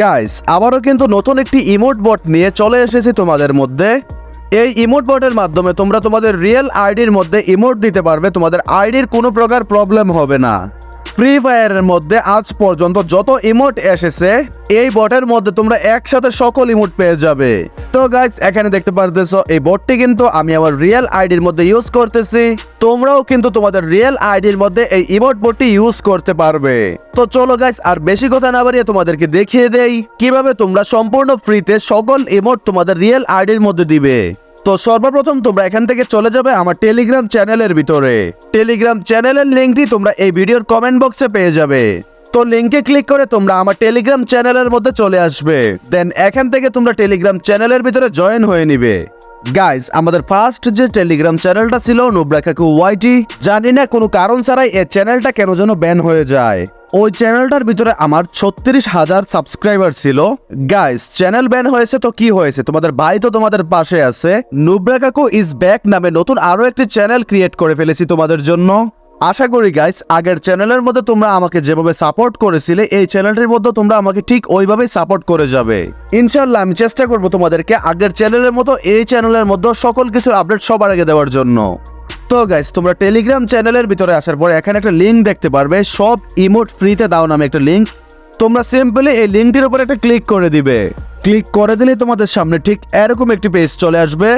Guys আবারও কিন্তু নতুন একটি ইমোট বট নিয়ে চলে এসেছি তোমাদের মধ্যে। এই ইমোট বটের মাধ্যমে তোমরা তোমাদের রিয়েল আইডির মধ্যে ইমোট দিতে পারবে, তোমাদের আইডির কোনো প্রকার প্রবলেম হবে না। ফ্রি ফায়ারের মধ্যে আজ পর্যন্ত যত ইমোট এসেছে, এই বটের মধ্যে তোমরা একসাথে সকল ইমোট পেয়ে যাবে। তো গাইস এখানে দেখতে পারতেছো, এই বোর্ডটি কিন্তু আমি আমার রিয়েল আইডির মধ্যে ইউজ করতেছি। তোমরাও কিন্তু তোমাদের রিয়েল আইডির মধ্যে এই ইমোট বোর্ডটি ইউজ করতে পারবে। তো চলো গাইস আর বেশি কথা না বাড়িয়ে তোমাদেরকে দেখিয়ে দেই, কীভাবে তোমরা সম্পূর্ণ ফ্রিতে সকল ইমোট তোমাদের রিয়েল আইডির মধ্যে দিবে। তো সর্বপ্রথম তোমরা এখান থেকে চলে যাবে আমার টেলিগ্রাম চ্যানেলের ভিতরে। টেলিগ্রাম চ্যানেলের লিঙ্কটি তোমরা এই ভিডিওর কমেন্ট বক্সে পেয়ে যাবে। তো লিঙ্কে ক্লিক করে তোমরা আমার টেলিগ্রাম চ্যানেলের মধ্যে চলে আসবে। দেন এখান থেকে তোমরা টেলিগ্রাম চ্যানেলের ভিতরে জয়েন হয়ে নিবে। গাইজ আমাদের ফার্স্ট যে টেলিগ্রাম চ্যানেলটা ছিল নুবরা কাকু ওয়াইটি জানি না কোনো কারণ ছাড়াই এই চ্যানেলটা কেন যেন ব্যান হয়ে যায়। ওই চ্যানেলটার ভিতরে আমার ছত্রিশ হাজার সাবস্ক্রাইবার ছিল। গাইস চ্যানেল ব্যান হয়েছে তো কি হয়েছে? তোমাদের ভাই তো তোমাদের পাশে আছে। নুবরা কাকু ইজ ব্যাক নামে নতুন আরও একটি চ্যানেল ক্রিয়েট করে ফেলেছি তোমাদের জন্য। আশা করি গাইস আগের চ্যানেলের মধ্যে তোমরা আমাকে যেভাবে সাপোর্ট করেছিলে, এই চ্যানেলটির মধ্যে তোমরা আমাকে ঠিক ওইভাবেই সাপোর্ট করে যাবে। ইনশাল্লাহ আমি চেষ্টা করব তোমাদেরকে আগের চ্যানেলের মতো, এই চ্যানেলের মধ্যে সকল কিছুর আপডেট সবার আগে দেওয়ার জন্য। তো গাইস তোমরা টেলিগ্রাম চ্যানেলের ভিতরে আসার পর, এখানে একটা লিঙ্ক দেখতে পারবে। সব ইমোট ফ্রিতে দাও নামে একটা লিঙ্ক তোমরা সিম্পলি এই লিঙ্কটির উপর একটা ক্লিক করে দিবে। ক্লিক করে দিলে তোমাদের সামনে ঠিক এরকম একটি পেজ চলে আসবে।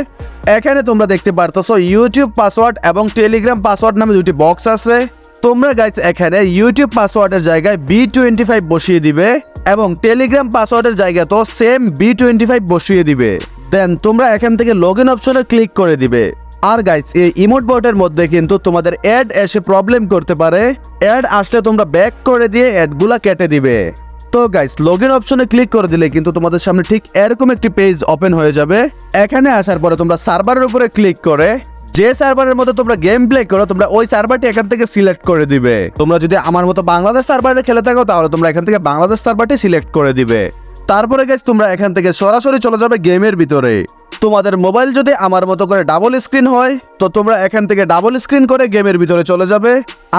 এখানে তোমরা দেখতে পারতেছো ইউটিউব পাসওয়ার্ড এবং টেলিগ্রাম পাসওয়ার্ড নামে দুটি বক্স আছে। তোমরা গাইস এখানে ইউটিউব পাসওয়ার্ডের জায়গায় বি টোয়েন্টি ফাইভ বসিয়ে দিবে এবং টেলিগ্রাম পাসওয়ার্ডের জায়গায় তো সেম বি টোয়েন্টি ফাইভ বসিয়ে দিবে। দেন তোমরা এখান থেকে লগ ইন অপশনে ক্লিক করে দিবে। আর গাইস এই ইমোট বোর্ডের মধ্যে কিন্তু তোমাদের অ্যাড এসে প্রবলেম করতে পারে। অ্যাড আসলে তোমরা ব্যাক করে দিয়ে অ্যাডগুলা কেটে দিবে। তো গাইস লগ ইন অপশনে ক্লিক করে দিলে কিন্তু তোমাদের সামনে ঠিক এরকম একটি পেজ ওপেন হয়ে যাবে। এখানে আসার পরে তোমরা সার্ভারের উপরে ক্লিক করে, যে সার্ভারের মধ্যে তোমরা গেম প্লে করো, তোমরা ওই সার্ভারটি এখান থেকে সিলেক্ট করে দিবে। তোমরা যদি আমার মতো বাংলাদেশ সার্ভারে খেলে থাকো, তাহলে তোমরা এখান থেকে বাংলাদেশ সার্ভারটি সিলেক্ট করে দিবে। তারপরে গাইস তোমরা এখান থেকে সরাসরি চলে যাবে গেমের ভিতরে। তোমাদের মোবাইল যদি আমার মতো করে ডাবল স্ক্রিন হয়, তো তোমরা এখান থেকে ডাবল স্ক্রিন করে গেমের ভিতরে চলে যাবে।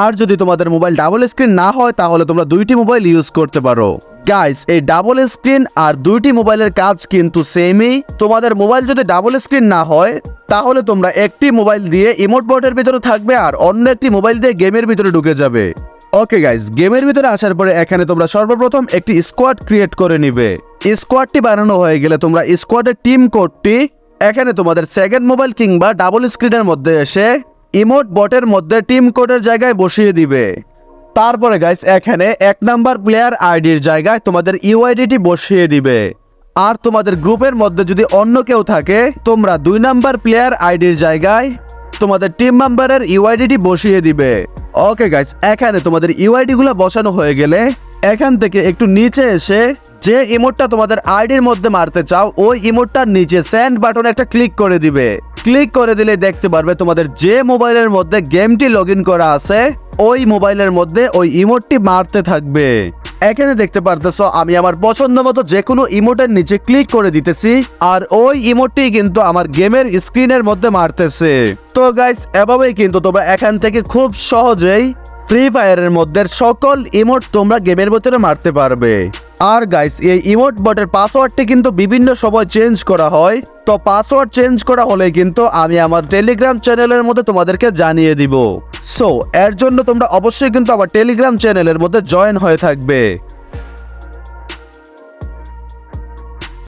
আর যদি তোমাদের মোবাইল ডাবল স্ক্রিন না হয়, তাহলে তোমরা দুইটি মোবাইল ইউজ করতে পারো। গাইস এই ডাবল স্ক্রিন আর দুইটি মোবাইলের কাজ কিন্তু সেমই তোমাদের মোবাইল যদি ডাবল স্ক্রিন না হয়, তাহলে তোমরা একটি মোবাইল দিয়ে ইমোট বোর্ডের ভিতরে থাকবে আর অন্য একটি মোবাইল দিয়ে গেমের ভিতরে ঢুকে যাবে। ওকে গাইস গেমের ভিতরে আসার পরে এখানে তোমরা সর্বপ্রথম একটি স্কোয়াড ক্রিয়েট করে নিবে। স্কোয়াডটি বানানো হয়ে গেলে তোমরা স্কোয়াডের টিম কোডটি এখানে তোমাদের সেকেন্ড মোবাইল কিংবা ডাবল স্ক্রিনের মধ্যে এসে ইমোট বটের মধ্যে টিম কোডের জায়গায় বসিয়ে দিবে। তারপরে গাইস এখানে এক নাম্বার প্লেয়ার আইডির জায়গায় তোমাদের ইউআইডিটি বসিয়ে দিবে। আর তোমাদের গ্রুপের মধ্যে যদি অন্য কেউ থাকে, তোমরা দুই নাম্বার প্লেয়ার আইডির জায়গায় তোমাদের টিম মেম্বারের ইউআইডিটি বসিয়ে দিবে। ওকে গাইস এখানে তোমাদের ইউআইডি গুলো বসানো হয়ে গেলে এখান থেকে একটু নিচে এসে যে ইমোটটা তোমাদের আইডির মধ্যে মারতে চাও, ওই ইমোটটার নিচে সেন্ড বাটনে একটা ক্লিক করে দিবে। ক্লিক করে দিলে দেখতে পারবে তোমাদের যে মোবাইলের মধ্যে গেমটি লগ করা আছে, ওই মোবাইলের মধ্যে ওই ইমোটটি মারতে থাকবে। এখানে দেখতে পারতেছো, আমি আমার পছন্দ মতো যে কোনো ইমোটের নিচে ক্লিক করে দিতেছি, আর ওই ইমোটটি কিন্তু আমার গেমের স্ক্রিনের মধ্যে মারতেছে। তো গাইস এভাবেই কিন্তু তোমরা এখান থেকে খুব সহজেই ফ্রি ফায়ারের মধ্যে সকল ইমোট তোমরা গেমের ভেতরে মারতে পারবে। আর গাইস এই ইমোট বটের পাসওয়ার্ডটি কিন্তু বিভিন্ন সময় চেঞ্জ করা হয়। তো পাসওয়ার্ড চেঞ্জ করা হলে কিন্তু আমি আমার টেলিগ্রাম চ্যানেলের মধ্যে তোমাদেরকে জানিয়ে দিব। সো এর জন্য তোমরা অবশ্যই কিন্তু আমার টেলিগ্রাম চ্যানেলের মধ্যে জয়েন হয়ে থাকবে।